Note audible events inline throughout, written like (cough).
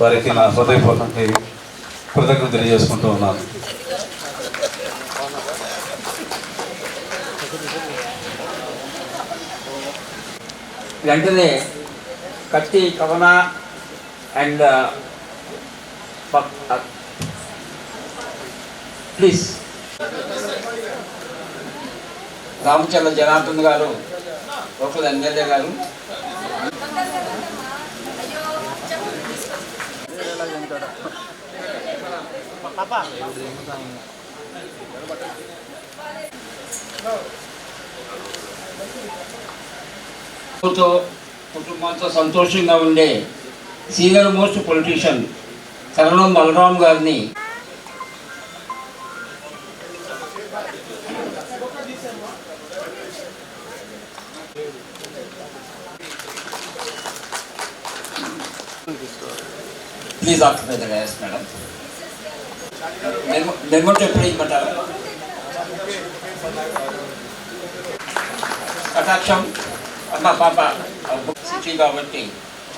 వారికి నా హృదయపూర్వకంగా కృతజ్ఞత తెలియజేసుకుంటూ ఉన్నాను. వెంటనే కత్తి కవన అండ్ ప్లీజ్. రామచంద్ర జనార్దన్ గారు ఒకరు ఎమ్మెల్యే గారు ప్రభుత్వ కుటుంబంతో సంతోషంగా ఉండే senior most politician Karanam Balaram గారిని. Please occupy the madam. మెమోట్ ఎప్పుడు ఇవ్వమంటారా కటాక్షం. అమ్మ పాప సిటీ కాబట్టి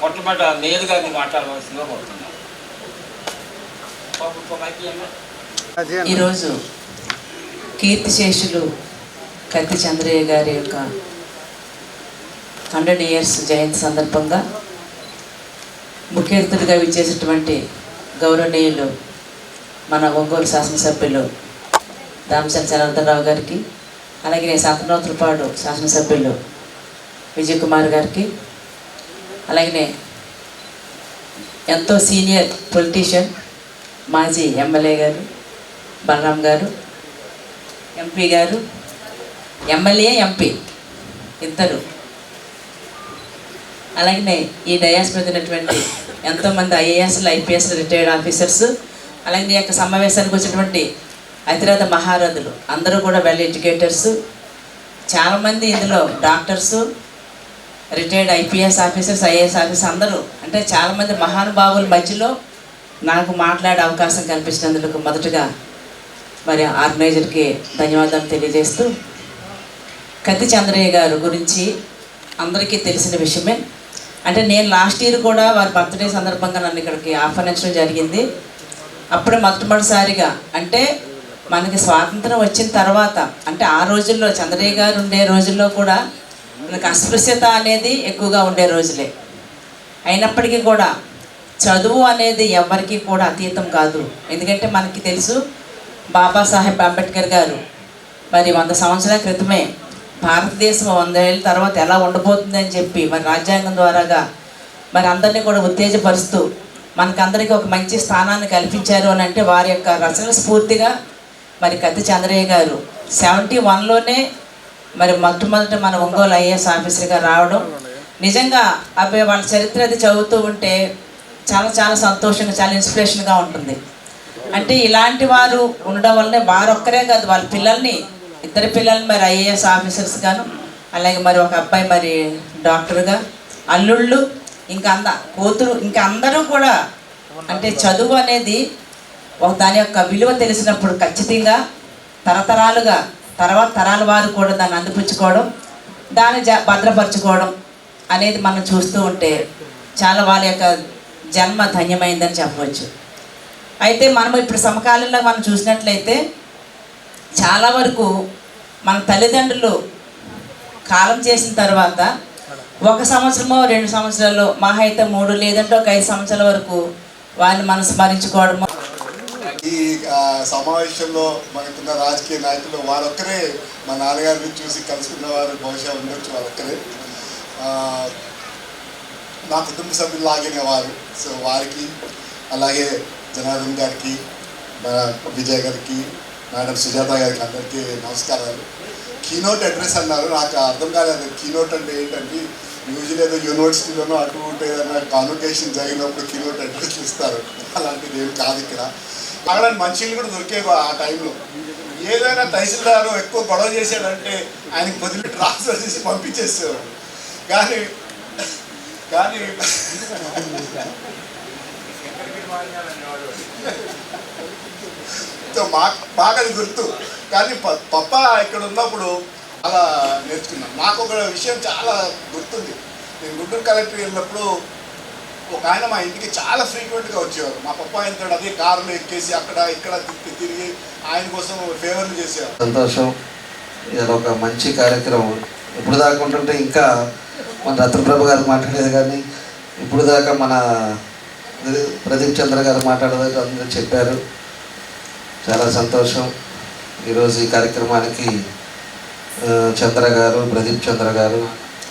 మొట్టమొదట నేరుగా నేను మాట్లాడవలసిందిగా కోరుతున్నాను. ఈరోజు కీర్తిశేషులు కత్తి చంద్రయ్య గారి యొక్క హండ్రెడ్ ఇయర్స్ జయంతి సందర్భంగా ముఖ్య విచ్చేసినటువంటి గౌరవనీయులు మన ఒంగోలు శాసనసభ్యులు దామచంద్ర జనార్దనరావు గారికి అలాగే సంతనోత్రపాడు శాసనసభ్యులు విజయ్ కుమార్ గారికి అలాగే ఎంతో సీనియర్ పొలిటీషియన్ మాజీ ఎమ్మెల్యే గారు బలరాం గారు ఎంపీ గారు ఎమ్మెల్యే ఎంపీ ఇద్దరు. అలాగనే ఈ డయాస్ మీద ఉన్నటువంటి ఎంతోమంది ఐఏఎస్లు ఐపీఎస్ రిటైర్డ్ ఆఫీసర్స్ అలాగే ఈ యొక్క సమావేశానికి వచ్చినటువంటి అతిరథ మహారథులు. అందరూ కూడా వెల్ ఎడ్యుకేటర్స్ చాలామంది ఇందులో doctors retired IPS officers IAS officers అందరూ. అంటే చాలామంది మహానుభావుల మధ్యలో నాకు మాట్లాడే అవకాశం కల్పించినందుకు మొదటగా మరి ఆర్గనైజర్కి ధన్యవాదాలు తెలియజేస్తూ కత్తి చంద్రయ్య గారు గురించి అందరికీ తెలిసిన విషయమే. అంటే నేను లాస్ట్ ఇయర్ కూడా వారి బర్త్డే సందర్భంగా నన్ను ఇక్కడికి ఆహ్వానించడం జరిగింది. అప్పుడే మొట్టమొదటిసారిగా అంటే మనకి స్వాతంత్రం వచ్చిన తర్వాత అంటే ఆ రోజుల్లో చంద్రయ్య గారు ఉండే రోజుల్లో కూడా మనకు అస్పృశ్యత అనేది ఎక్కువగా ఉండే రోజులే. అయినప్పటికీ కూడా చదువు అనేది ఎవరికీ కూడా అతీతం కాదు. ఎందుకంటే మనకి తెలుసు బాబాసాహెబ్ అంబేద్కర్ గారు మరి వంద సంవత్సరాల క్రితమే భారతదేశం వంద ఏళ్ళ తర్వాత ఎలా ఉండబోతుందని చెప్పి మరి రాజ్యాంగం ద్వారాగా మరి అందరినీ కూడా ఉత్తేజపరుస్తూ మనకందరికీ ఒక మంచి స్థానాన్ని కల్పించారు అని అంటే వారి యొక్క రచన స్ఫూర్తిగా మరి కత్తి చంద్రయ్య గారు. సెవెంటీ వన్లోనే మరి మొట్టమొదట మన ఒంగోలు ఐఏఎస్ ఆఫీసర్గా రావడం. నిజంగా అబ్బాయి వాళ్ళ చరిత్ర అది చదువుతూ ఉంటే చాలా చాలా సంతోషంగా చాలా ఇన్స్పిరేషన్గా ఉంటుంది. అంటే ఇలాంటి వారు ఉండడం వల్లనే వారు ఒక్కరే కాదు వాళ్ళ పిల్లల్ని ఇద్దరు పిల్లల్ని మరి ఐఏఎస్ ఆఫీసర్స్గాను అలాగే మరి ఒక అబ్బాయి మరి డాక్టర్గా అల్లుళ్ళు ఇంకా అంద కూతురు ఇంకా అందరూ కూడా అంటే చదువు అనేది ఒక దాని యొక్క విలువ తెలిసినప్పుడు ఖచ్చితంగా తరతరాలుగా తర్వాత తరాల వారు కూడా దాన్ని అందిపుచ్చుకోవడం దాన్ని జ భద్రపరచుకోవడం అనేది మనం చూస్తూ ఉంటే చాలా వాళ్ళ యొక్క జన్మ ధన్యమైందని చెప్పవచ్చు. అయితే మనం ఇప్పుడు సమకాలంలో మనం చూసినట్లయితే చాలా వరకు మన తల్లిదండ్రులు కాలం చేసిన తర్వాత ఒక సంవత్సరమో రెండు సంవత్సరాలు మహా అయితే మూడు లేదంటే ఒక ఐదు సంవత్సరాల వరకు వారిని మనం స్మరించుకోవడము ఈ సమావేశంలో మనకున్న రాజకీయ నాయకులు వారొక్కరే మా నాన్నగారిని చూసి కలుసుకున్న వారు బహుశా ఉండొచ్చు వారొక్కరే. నా కుటుంబ సభ్యులాగిన వారు. సో వారికి అలాగే జనార్దన్ గారికి మన విజయ్ గారికి మేడం సుజాత గారికి అందరికీ నమస్కారాలు. కీనోట్ అడ్రస్ అన్నారు. నాకు అర్థం కాలేదు. కీనోట్ అంటే ఏంటంటే యూజువల్ ఏదో యూనివర్సిటీలోనో అటు ఇటు ఏదైనా కాన్వకేషన్ జరిగినప్పుడు కిలో అడ్రస్ ఇస్తారు. అలాంటిది ఏం కాదు ఇక్కడ. అక్కడ మనుషులు కూడా దొరికేవా ఆ టైంలో ఏదైనా తహసీల్దారు ఎక్కువ గొడవ చేశాడంటే ఆయనకి వదిలి ట్రాన్స్ఫర్ చేసి పంపించేసేవాడు కానీ కానీ (laughs) సో మాకు అది గుర్తు. కానీ ప- పప్ప ఇక్కడ ఉన్నప్పుడు అలా నేర్చుకున్నాను. నాకు ఒక విషయం చాలా గుర్తుంది. నేను గుంటూరు కలెక్టర్ వెళ్ళినప్పుడు ఒక ఆయన మా ఇంటికి చాలా ఫ్రీక్వెంట్గా వచ్చేవారు. మా పప్ప ఆయనతో అదే కారులో ఎక్కేసి అక్కడ ఇక్కడ తిప్పి తిరిగి ఆయన కోసం ఫేవర్లు చేసేవారు. సంతోషం. ఇది ఒక మంచి కార్యక్రమం. ఇప్పుడు దాకా ఉంటుంటే ఇంకా మన రత్నప్రభ గారు మాట్లాడేది కానీ ఇప్పుడు దాకా మన ప్రదీప్ చంద్ర గారు మాట్లాడేది అందరూ చెప్పారు. చాలా సంతోషం. ఈరోజు ఈ కార్యక్రమానికి చంద్ర గారు ప్రదీప్ చంద్ర గారు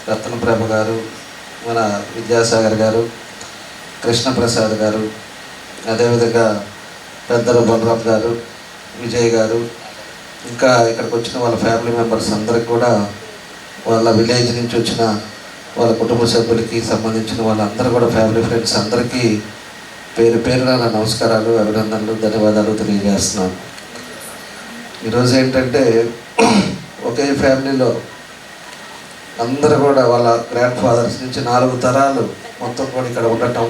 రత్నప్రభ గారు మన విద్యాసాగర్ గారు కృష్ణప్రసాద్ గారు అదేవిధంగా పెద్దల బలరాం గారు విజయ్ గారు ఇంకా ఇక్కడికి వచ్చిన వాళ్ళ ఫ్యామిలీ మెంబర్స్ అందరికి కూడా వాళ్ళ విలేజ్ నుంచి వచ్చిన వాళ్ళ కుటుంబ సభ్యులకి సంబంధించిన వాళ్ళందరూ కూడా ఫ్యామిలీ ఫ్రెండ్స్ అందరికీ పేరు పేరున నా నమస్కారాలు అభినందనలు ధన్యవాదాలు తెలియజేస్తున్నాను. ఈరోజు ఏంటంటే ఒకే ఫ్యామిలీలో అందరూ కూడా వాళ్ళ గ్రాండ్ ఫాదర్స్ నుంచి నాలుగు తరాలు మొత్తం కూడా ఇక్కడ ఉండటం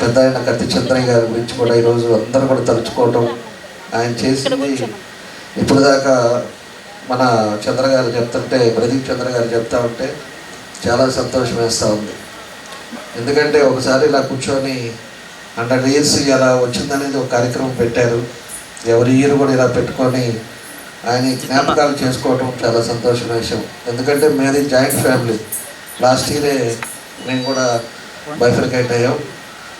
పెద్ద ఆయన కత్తి చంద్రయ్య గారి గురించి కూడా ఈరోజు అందరూ కూడా తలుచుకోవటం ఆయన చేసింది ఇప్పుడు దాకా మన చంద్ర గారు చెప్తుంటే ప్రదీప్ చంద్ర గారు చెప్తా ఉంటే చాలా సంతోషం వేస్తూ ఉంది. ఎందుకంటే ఒకసారి ఇలా కూర్చొని హండ్రెడ్ ఇయర్స్ ఇలా వచ్చిందనేది ఒక కార్యక్రమం పెట్టారు. ఎవరి ఇయర్ కూడా ఇలా పెట్టుకొని ఆయన జ్ఞాపకాలు చేసుకోవటం చాలా సంతోషమైన విషయం. ఎందుకంటే మేది జాయింట్ ఫ్యామిలీ. లాస్ట్ ఇయరే మేము కూడా బైఫికేట్ అయ్యాం.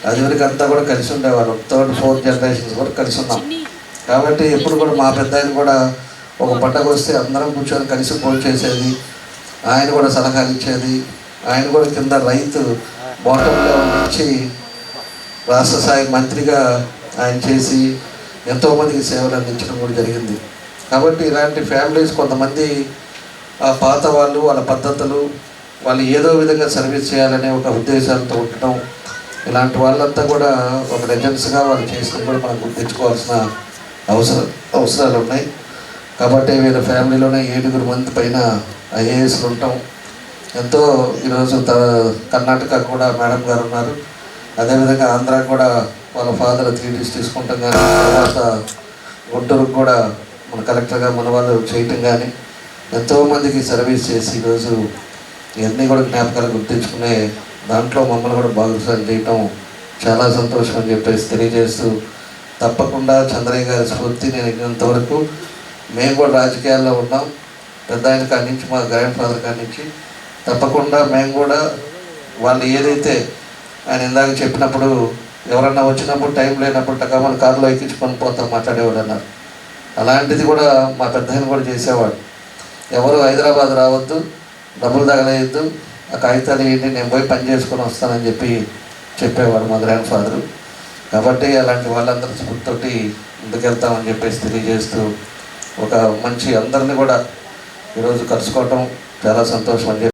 అది వరకు అంతా కూడా కలిసి ఉండేవాళ్ళం. థర్డ్ ఫోర్త్ జనరేషన్స్ కూడా కలిసి ఉన్నాం. కాబట్టి ఎప్పుడు కూడా మా పెద్ద ఆయన కూడా ఒక పండగ వస్తే అందరం కూర్చొని కలిసి భోజనం చేసేది. ఆయన కూడా సలహాలు ఇచ్చేది. ఆయన కూడా కింద రైతు బాటమ్ లెవెల్ నుంచి రాష్ట్ర స్థాయి మంత్రిగా ఆయన చేసి ఎంతోమందికి సేవలు అందించడం కూడా జరిగింది. కాబట్టి ఇలాంటి ఫ్యామిలీస్ కొంతమంది ఆ పాత వాళ్ళు వాళ్ళ పద్ధతులు వాళ్ళు ఏదో విధంగా సర్వీస్ చేయాలనే ఒక ఉద్దేశాలతో ఉండటం ఇలాంటి వాళ్ళంతా కూడా ఒక లెజెండ్స్గా వాళ్ళు చేసిన కూడా మనం గుర్తించుకోవాల్సిన అవసరం అవసరాలు ఉన్నాయి. కాబట్టి వీళ్ళ ఫ్యామిలీలోనే ఏడుగురు మంది పైన ఐఏఎస్లు ఉంటాం. ఎంతో ఈరోజు త కర్ణాటక కూడా మేడం గారు ఉన్నారు. అదేవిధంగా ఆంధ్ర కూడా వాళ్ళ ఫాదర్ త్రీ తీసుకుంటాం కానీ తర్వాత గుంటూరుకు కూడా మన కలెక్టర్గా మన వాళ్ళు చేయటం కానీ ఎంతోమందికి సర్వీస్ చేసి ఈరోజు ఇవన్నీ కూడా జ్ఞాపకాలు గుర్తించుకునే దాంట్లో మమ్మల్ని కూడా భాగస్వామి చేయటం చాలా సంతోషం అని చెప్పేసి తెలియజేస్తూ తప్పకుండా చంద్రయ్య గారి స్ఫూర్తి నేను ఇన్నంతవరకు మేము కూడా రాజకీయాల్లో ఉన్నాం. పెద్ద ఆయన కాడి నుంచి మా గ్రాండ్ ఫాదర్ కాడి నుంచి తప్పకుండా మేము కూడా వాళ్ళు ఏదైతే ఆయన ఇందాక చెప్పినప్పుడు ఎవరన్నా వచ్చినప్పుడు టైం లేనప్పుడు టకామని కారులో ఎక్కించుకొని పోతాం మాట్లాడేవాడు అన్నారు. అలాంటిది కూడా మా పెద్ద కూడా చేసేవాడు. ఎవరు హైదరాబాద్ రావద్దు డబ్బులు తగలేయద్దు ఆ కాగితాలు ఏంటి నేను పోయి పని చేసుకొని వస్తానని చెప్పి చెప్పేవాడు మా గ్రాండ్ ఫాదరు. కాబట్టి అలాంటి వాళ్ళందరి స్ఫూర్తితోటి ముందుకెళ్తామని చెప్పేసి తెలియజేస్తూ ఒక మంచి అందరిని కూడా ఈరోజు కలుసుకోవటం చాలా సంతోషం అని చెప్పి